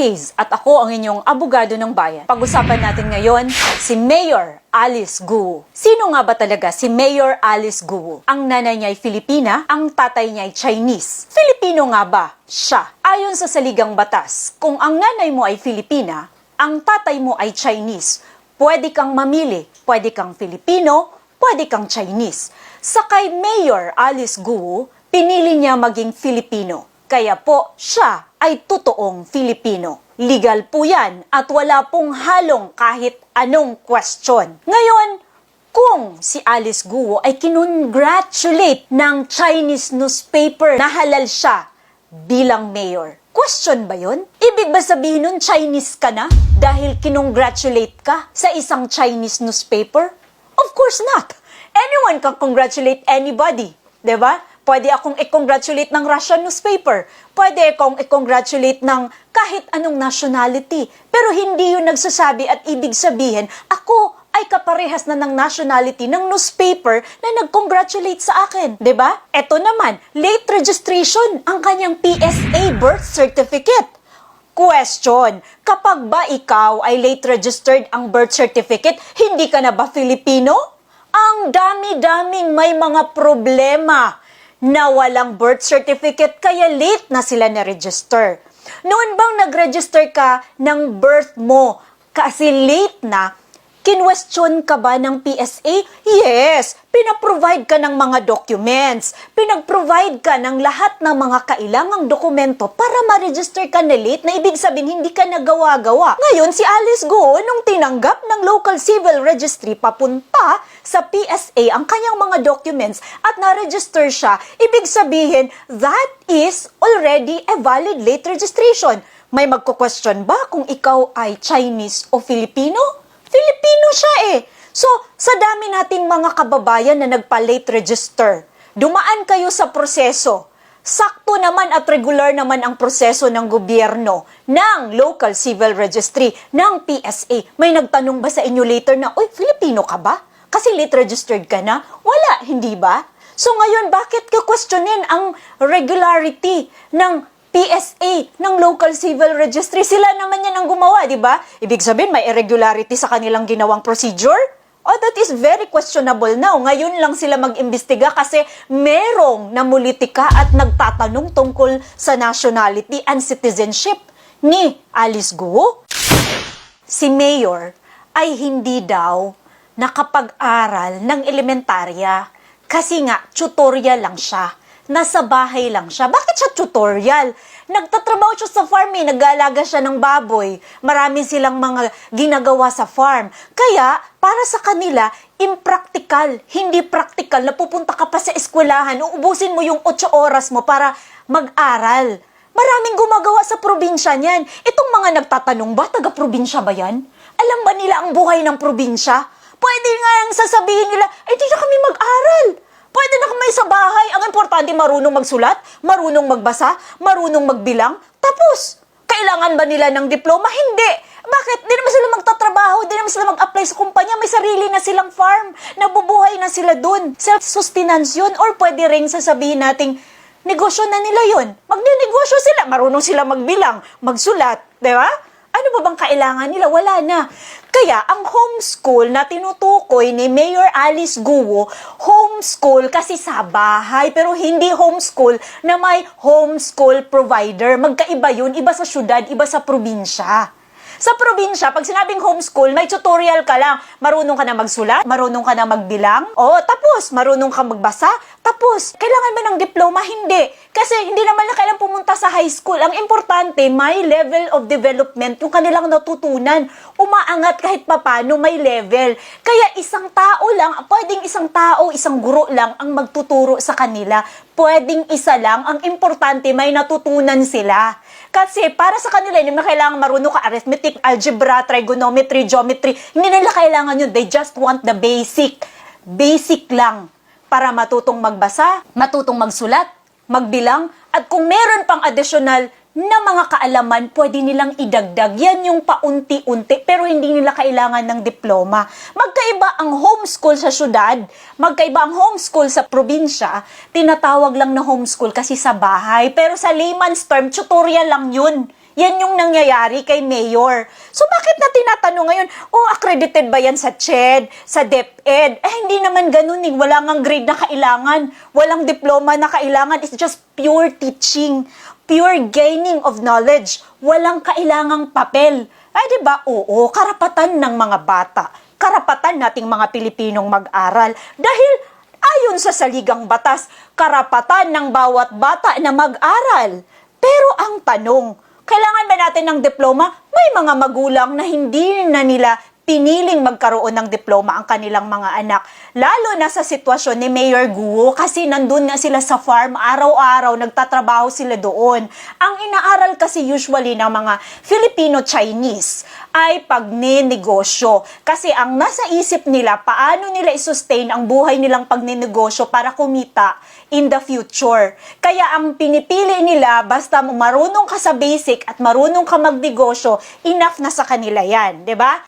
Hayes at ako ang inyong abogado ng bayan. Pag-usapan natin ngayon si Mayor Alice Guo. Sino nga ba talaga si Mayor Alice Guo? Ang nanay niya ay Filipina, ang tatay niya ay Chinese. Filipino nga ba? Siya. Ayon sa saligang batas, kung ang nanay mo ay Filipina, ang tatay mo ay Chinese, pwede kang mamili. Pwede kang Filipino, pwede kang Chinese. Sa kay Mayor Alice Guo, pinili niya maging Filipino. Kaya po, siya ay totoong Filipino. Legal po yan at wala pong halong kahit anong question. Ngayon, kung si Alice Guo ay kinongratulate ng Chinese newspaper na halal siya bilang mayor. Question ba yun? Ibig ba sabihin nun Chinese ka na dahil kinongratulate ka sa isang Chinese newspaper? Of course not. Anyone can congratulate anybody. ba? Pwede akong i-congratulate ng Russian newspaper. Pwede akong i-congratulate ng kahit anong nationality. Pero hindi yun nagsasabi at ibig sabihin, ako ay kaparehas na ng nationality ng newspaper na nag-congratulate sa akin. ba? Ito naman, late registration ang kanyang PSA birth certificate. Question, kapag ba ikaw ay late registered ang birth certificate, hindi ka na ba Filipino? Ang dami-daming may mga problema na walang birth certificate kaya late na sila na-register. Noon bang nag-register ka ng birth mo kasi late na, kinwestiyon ka ba ng PSA? Yes! Pinaprovide ka ng mga documents. Pinag-provide ka ng lahat ng mga kailangang dokumento para ma-register ka na late na ibig sabihin hindi ka nagawa-gawa. Ngayon, si Alice Go, nung tinanggap ng local civil registry papunta sa PSA ang kanyang mga documents at na-register siya, ibig sabihin, that is already a valid late registration. May magko-question ba kung ikaw ay Chinese o Filipino? Filipino siya eh. So, sa dami nating mga kababayan na nagpa-late register, dumaan kayo sa proseso. Sakto naman at regular naman ang proseso ng gobyerno, ng local civil registry, ng PSA. May nagtanong ba sa inyo later na, Uy, Filipino ka ba? Kasi late registered ka na? Wala, hindi ba? So ngayon, bakit ka questionin ang regularity ng PSA ng local civil registry. Sila naman yan ang gumawa, di ba? Ibig sabihin, may irregularity sa kanilang ginawang procedure? Oh, that is very questionable now. Ngayon lang sila mag-imbestiga kasi merong namulitika at nagtatanong tungkol sa nationality and citizenship ni Alice Guo. Si Mayor ay hindi daw nakapag-aral ng elementarya kasi nga tutorial lang siya nasa bahay lang siya. Bakit siya tutorial? Nagtatrabaho siya sa farm eh, nag-aalaga siya ng baboy. Marami silang mga ginagawa sa farm. Kaya, para sa kanila, impractical, hindi practical na pupunta ka pa sa eskwelahan, uubusin mo yung 8 oras mo para mag-aral. Maraming gumagawa sa probinsya niyan. Itong mga nagtatanong ba, taga-probinsya ba yan? Alam ba nila ang buhay ng probinsya? Pwede nga yung sasabihin nila, ay di na kami mag-aral. Pwede na kami sa bahay. Ang importante, marunong magsulat, marunong magbasa, marunong magbilang. Tapos, kailangan ba nila ng diploma? Hindi. Bakit? Di naman sila magtatrabaho, di naman sila mag-apply sa kumpanya. May sarili na silang farm. Nabubuhay na sila dun. Self-sustenance yun. Or pwede rin sasabihin nating, negosyo na nila yun. Magninegosyo sila. Marunong sila magbilang, magsulat. Di ba? Ano ba bang kailangan nila? Wala na. Kaya, ang homeschool na tinutukoy ni Mayor Alice Guo, homeschool kasi sa bahay, pero hindi homeschool na may homeschool provider. Magkaiba yun, iba sa syudad, iba sa probinsya. Sa probinsya, pag sinabing homeschool, may tutorial ka lang. Marunong ka na magsulat, marunong ka na magbilang, o tapos, marunong ka magbasa, tapos, kailangan ba ng diploma? Hindi. Kasi hindi naman na kailangan pumunta sa high school. Ang importante, may level of development yung kanilang natutunan. Umaangat kahit papano, may level. Kaya isang tao lang, pwedeng isang tao, isang guro lang ang magtuturo sa kanila. Pwedeng isa lang. Ang importante, may natutunan sila. Kasi para sa kanila, hindi na kailangan marunong ka arithmetic, algebra, trigonometry, geometry. Hindi nila kailangan yun. They just want the basic. Basic lang para matutong magbasa, matutong magsulat, magbilang, at kung meron pang additional na mga kaalaman, pwede nilang idagdag. Yan yung paunti-unti, pero hindi nila kailangan ng diploma. Magkaiba ang homeschool sa syudad, magkaiba ang homeschool sa probinsya, tinatawag lang na homeschool kasi sa bahay. Pero sa layman's term, tutorial lang yun. Yan yung nangyayari kay Mayor. So bakit na tinatanong ngayon, oh, accredited ba yan sa CHED, sa DepEd? Eh, hindi naman ganun eh. Wala ngang grade na kailangan. Walang diploma na kailangan. It's just pure teaching. Pure gaining of knowledge. Walang kailangang papel. Ay, di ba? Oo, karapatan ng mga bata. Karapatan nating mga Pilipinong mag-aral. Dahil ayon sa saligang batas, karapatan ng bawat bata na mag-aral. Pero ang tanong, kailangan ba natin ng diploma? May mga magulang na hindi na nila piniling magkaroon ng diploma ang kanilang mga anak. Lalo na sa sitwasyon ni Mayor Guo kasi nandun nga sila sa farm, araw-araw nagtatrabaho sila doon. Ang inaaral kasi usually ng mga Filipino-Chinese ay pagninegosyo. Kasi ang nasa isip nila, paano nila isustain ang buhay nilang pagninegosyo para kumita in the future. Kaya ang pinipili nila, basta marunong ka sa basic at marunong ka magnegosyo, enough na sa kanila yan, 'di ba?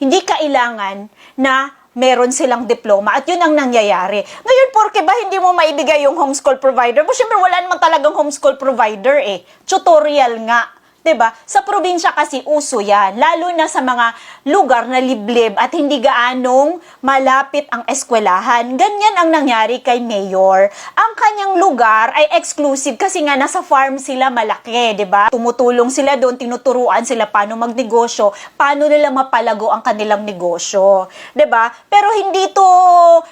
hindi kailangan na meron silang diploma at yun ang nangyayari. Ngayon, porke ba hindi mo maibigay yung homeschool provider mo? Siyempre, wala naman talagang homeschool provider eh. Tutorial nga. 'Di ba? Sa probinsya kasi uso 'yan, lalo na sa mga lugar na liblib at hindi gaanong malapit ang eskwelahan. Ganyan ang nangyari kay Mayor. Ang kanyang lugar ay exclusive kasi nga nasa farm sila malaki, 'di ba? Tumutulong sila doon, tinuturuan sila paano magnegosyo, paano nila mapalago ang kanilang negosyo, 'di ba? Pero hindi to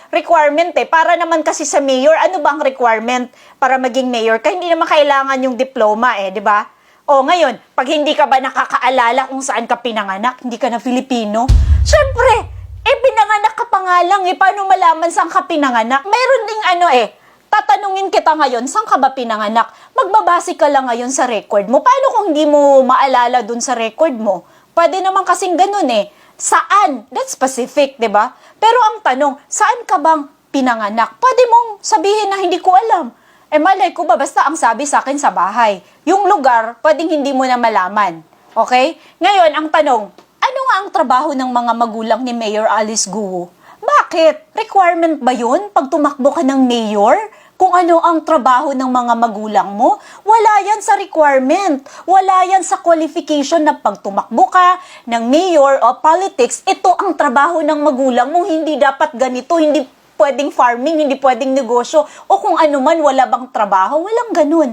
requirement eh. Para naman kasi sa mayor, ano ba ang requirement para maging mayor? Kaya hindi naman kailangan yung diploma eh, 'di ba? O ngayon, pag hindi ka ba nakakaalala kung saan ka pinanganak, hindi ka na Filipino, syempre, eh pinanganak ka pa nga lang eh, paano malaman saan ka pinanganak? Meron ding ano eh, tatanungin kita ngayon, saan ka ba pinanganak? Magbabase ka lang ngayon sa record mo. Paano kung hindi mo maalala dun sa record mo? Pwede naman kasing ganun eh. Saan? That's specific, ba? Pero ang tanong, saan ka bang pinanganak? Pwede mong sabihin na hindi ko alam. Eh malay ko ba, basta ang sabi sa akin sa bahay. Yung lugar, pwedeng hindi mo na malaman. Okay? Ngayon, ang tanong, ano nga ang trabaho ng mga magulang ni Mayor Alice Guo? Bakit? Requirement ba yun pag tumakbo ka ng mayor? Kung ano ang trabaho ng mga magulang mo? Wala yan sa requirement. Wala yan sa qualification na pag tumakbo ka ng mayor o politics, ito ang trabaho ng magulang mo. Hindi dapat ganito, hindi pwedeng farming, hindi pwedeng negosyo, o kung ano man, wala bang trabaho, walang ganun.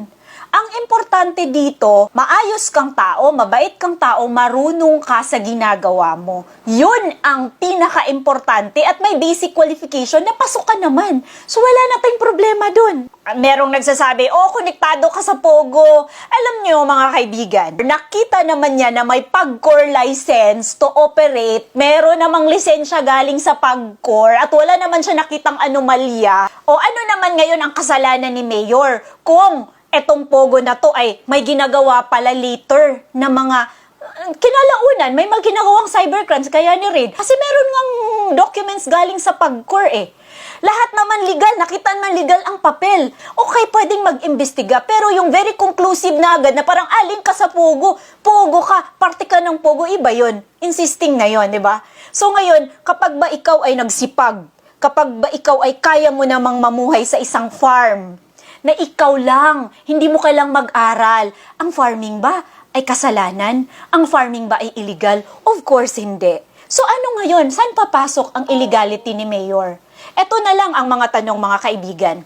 Ang importante dito, maayos kang tao, mabait kang tao, marunong ka sa ginagawa mo. Yun ang pinaka-importante at may basic qualification na pasok ka naman. So wala na tayong problema dun. Merong nagsasabi, oh, konektado ka sa Pogo. Alam nyo, mga kaibigan, nakita naman niya na may PAGCOR license to operate. Meron namang lisensya galing sa PAGCOR at wala naman siya nakitang anomalya. O ano naman ngayon ang kasalanan ni Mayor kung etong Pogo na to ay may ginagawa pala later na mga uh, kinalaunan, may mga ginagawang cybercrimes kaya ni Raid. Kasi meron ngang documents galing sa PAGCOR eh. Lahat naman legal, nakita naman legal ang papel. Okay, pwedeng mag-imbestiga. Pero yung very conclusive na agad na parang aling ka sa Pogo, Pogo ka, parte ka ng Pogo, iba yon Insisting na yon di ba? So ngayon, kapag ba ikaw ay nagsipag, kapag ba ikaw ay kaya mo namang mamuhay sa isang farm, na ikaw lang, hindi mo kailang mag-aral. Ang farming ba ay kasalanan? Ang farming ba ay illegal? Of course, hindi. So ano ngayon? Saan papasok ang illegality ni Mayor? Ito na lang ang mga tanong mga kaibigan.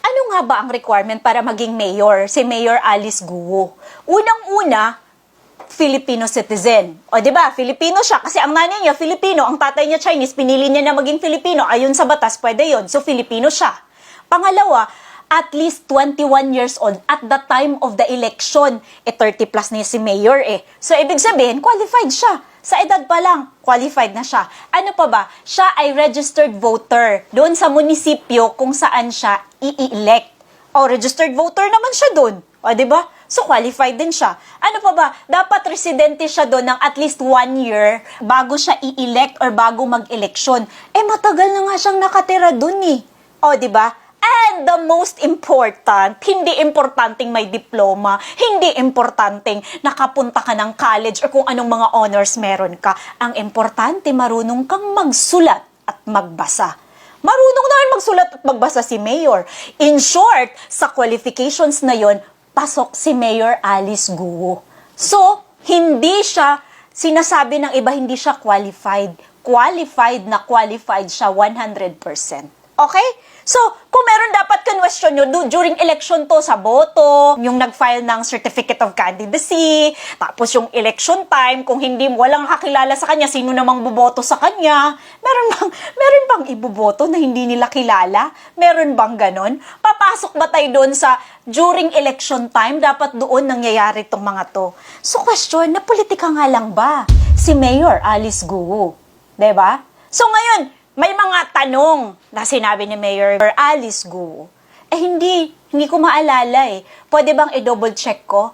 Ano nga ba ang requirement para maging mayor, si Mayor Alice Guo? Unang-una, Filipino citizen. O, di ba? Filipino siya kasi ang nanay niya Filipino, ang tatay niya Chinese, pinili niya na maging Filipino. Ayon sa batas, pwede yon. So, Filipino siya. Pangalawa, at least 21 years old at the time of the election. Eh, 30 plus na si mayor eh. So, ibig sabihin, qualified siya. Sa edad pa lang, qualified na siya. Ano pa ba? Siya ay registered voter doon sa munisipyo kung saan siya i-elect. O, registered voter naman siya doon. O, di ba? So, qualified din siya. Ano pa ba? Dapat residente siya doon ng at least one year bago siya i-elect or bago mag-eleksyon. Eh, matagal na nga siyang nakatira doon eh. O, di ba? And the most important, hindi importanteng may diploma, hindi importanteng nakapunta ka ng college or kung anong mga honors meron ka. Ang importante, marunong kang magsulat at magbasa. Marunong na magsulat at magbasa si Mayor. In short, sa qualifications na yon, pasok si Mayor Alice Guo. So, hindi siya, sinasabi ng iba, hindi siya qualified. Qualified na qualified siya 100%. Okay? So, kung meron dapat question nyo du- during election to sa boto, yung nag-file ng Certificate of Candidacy, tapos yung election time, kung hindi walang kakilala sa kanya, sino namang boboto sa kanya, meron bang, meron bang iboboto na hindi nila kilala? Meron bang ganon? Papasok ba tayo doon sa during election time, dapat doon nangyayari itong mga to? So, question, na politika nga lang ba si Mayor Alice Guo? ba? So ngayon, may mga tanong na sinabi ni Mayor Alice Guo. Eh hindi, hindi ko maalala eh. Pwede bang i-double check ko?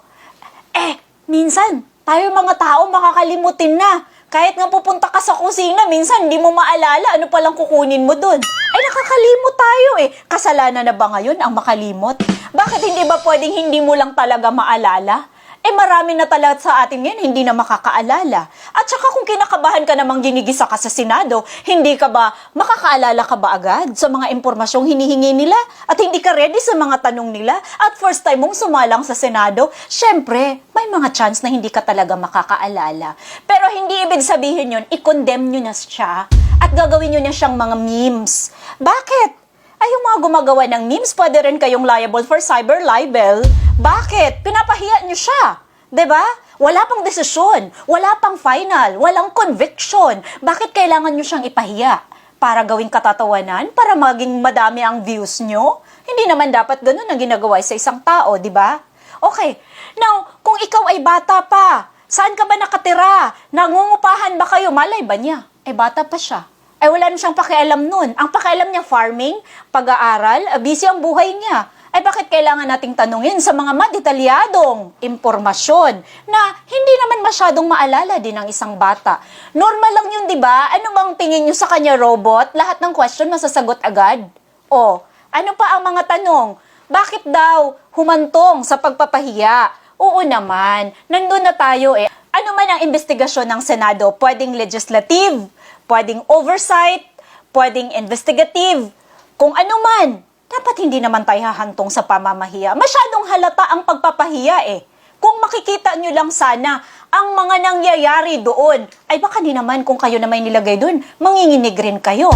Eh, minsan, tayo mga tao makakalimutin na. Kahit nga pupunta ka sa kusina, minsan hindi mo maalala ano palang kukunin mo dun. Ay, nakakalimot tayo eh. Kasalanan na ba ngayon ang makalimot? Bakit hindi ba pwedeng hindi mo lang talaga maalala? Eh marami na talaga sa atin ngayon hindi na makakaalala. At saka kung kinakabahan ka namang ginigisa ka sa Senado, hindi ka ba, makakaalala ka ba agad sa mga impormasyong hinihingi nila? At hindi ka ready sa mga tanong nila? At first time mong sumalang sa Senado, syempre, may mga chance na hindi ka talaga makakaalala. Pero hindi ibig sabihin yun, i-condemn nyo na siya at gagawin nyo na siyang mga memes. Bakit? ay yung mga gumagawa ng memes, pwede rin kayong liable for cyber libel. Bakit? Pinapahiya niyo siya. 'Di ba? Wala pang desisyon, wala pang final, walang conviction. Bakit kailangan niyo siyang ipahiya? Para gawing katatawanan? Para maging madami ang views niyo? Hindi naman dapat ganun ang ginagawa sa isang tao, di ba? Okay, now, kung ikaw ay bata pa, saan ka ba nakatira? Nangungupahan ba kayo? Malay ba niya? Eh, bata pa siya ay wala na siyang pakialam nun. Ang pakialam niya farming, pag-aaral, ah, busy ang buhay niya. Ay bakit kailangan nating tanungin sa mga madetalyadong impormasyon na hindi naman masyadong maalala din ng isang bata. Normal lang yun, di ba? Ano bang tingin niyo sa kanya robot? Lahat ng question masasagot agad. O, ano pa ang mga tanong? Bakit daw humantong sa pagpapahiya? Oo naman, nandun na tayo eh. Ano man ang investigasyon ng Senado, pwedeng legislative, pwedeng oversight, pwedeng investigative, kung ano man, dapat hindi naman tayo hahantong sa pamamahiya. Masyadong halata ang pagpapahiya eh. Kung makikita nyo lang sana ang mga nangyayari doon, ay baka di naman kung kayo na may nilagay doon, manginginig rin kayo.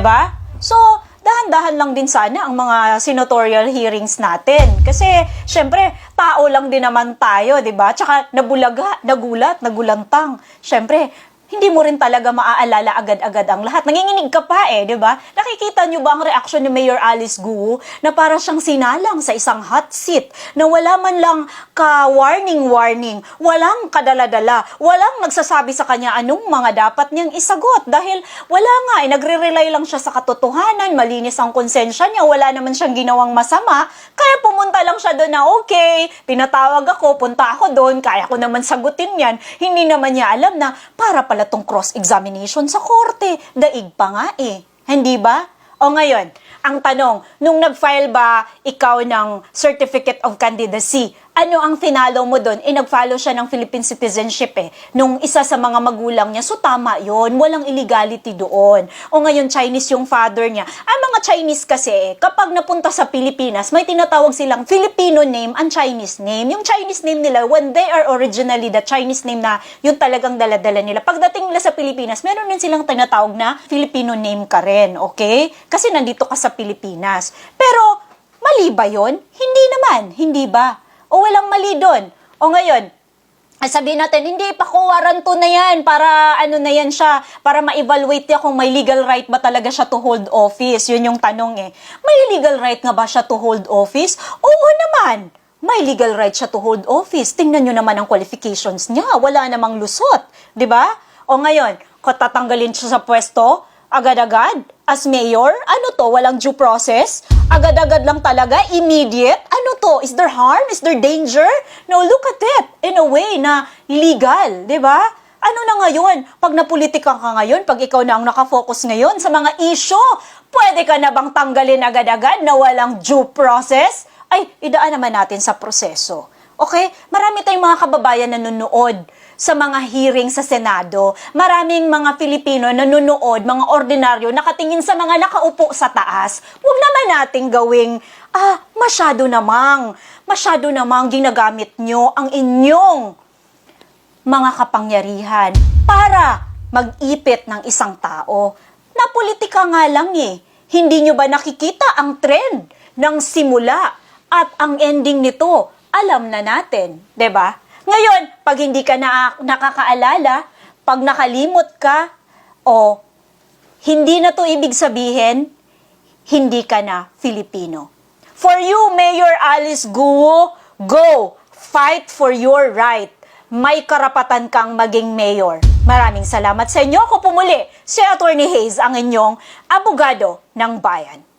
ba? So, dahan-dahan lang din sana ang mga senatorial hearings natin. Kasi, syempre, tao lang din naman tayo, di ba? Tsaka, nabulaga, nagulat, nagulantang. Syempre, hindi mo rin talaga maaalala agad-agad ang lahat. Nanginginig ka pa eh, di ba? Nakikita niyo ba ang reaksyon ni Mayor Alice Guo na para siyang sinalang sa isang hot seat na wala man lang ka-warning-warning, walang kadala-dala, walang nagsasabi sa kanya anong mga dapat niyang isagot dahil wala nga eh, nagre-rely lang siya sa katotohanan, malinis ang konsensya niya, wala naman siyang ginawang masama, kaya pumunta lang siya doon na okay, pinatawag ako, punta ako doon, kaya ko naman sagutin yan. Hindi naman niya alam na para pala tong cross-examination sa korte, daig pa nga eh. Hindi ba? O ngayon, ang tanong, nung nag-file ba ikaw ng Certificate of Candidacy, ano ang finalo mo doon? Eh, nag-follow siya ng Philippine citizenship eh. Nung isa sa mga magulang niya. So, tama yon Walang illegality doon. O ngayon, Chinese yung father niya. Ang mga Chinese kasi, kapag napunta sa Pilipinas, may tinatawag silang Filipino name and Chinese name. Yung Chinese name nila, when they are originally the Chinese name na yung talagang daladala nila. Pagdating nila sa Pilipinas, meron din silang tinatawag na Filipino name ka rin, okay? Kasi nandito ka sa Pilipinas. Pero, mali ba yon? Hindi naman, hindi ba? O walang mali doon? O ngayon, sabihin natin, hindi pa ko waranto na yan para ano na yan siya, para ma-evaluate niya kung may legal right ba talaga siya to hold office. Yun yung tanong eh. May legal right nga ba siya to hold office? Oo naman. May legal right siya to hold office. Tingnan nyo naman ang qualifications niya. Wala namang lusot. ba? O ngayon, kung tatanggalin siya sa pwesto, agad-agad, as mayor, ano to, walang due process? Agad-agad lang talaga, immediate? Ano to, is there harm? Is there danger? No, look at it, in a way na legal, di ba? Ano na ngayon, pag napolitika ka ngayon, pag ikaw na ang nakafocus ngayon sa mga issue, pwede ka na bang tanggalin agad-agad na walang due process? Ay, idaan naman natin sa proseso. Okay? Marami tayong mga kababayan na nanonood sa mga hearing sa Senado. Maraming mga Filipino nanonood, mga ordinaryo, nakatingin sa mga nakaupo sa taas. Huwag naman nating gawing, ah, masyado namang, masyado namang ginagamit nyo ang inyong mga kapangyarihan para mag-ipit ng isang tao. Na politika nga lang eh. Hindi nyo ba nakikita ang trend ng simula at ang ending nito? Alam na natin, 'di ba? Ngayon, pag hindi ka na nakakaalala, pag nakalimot ka, o hindi na to ibig sabihin, hindi ka na Filipino. For you, Mayor Alice Guo, go! Fight for your right. May karapatan kang maging mayor. Maraming salamat sa inyo. Ako pumuli, si Attorney Hayes, ang inyong abogado ng bayan.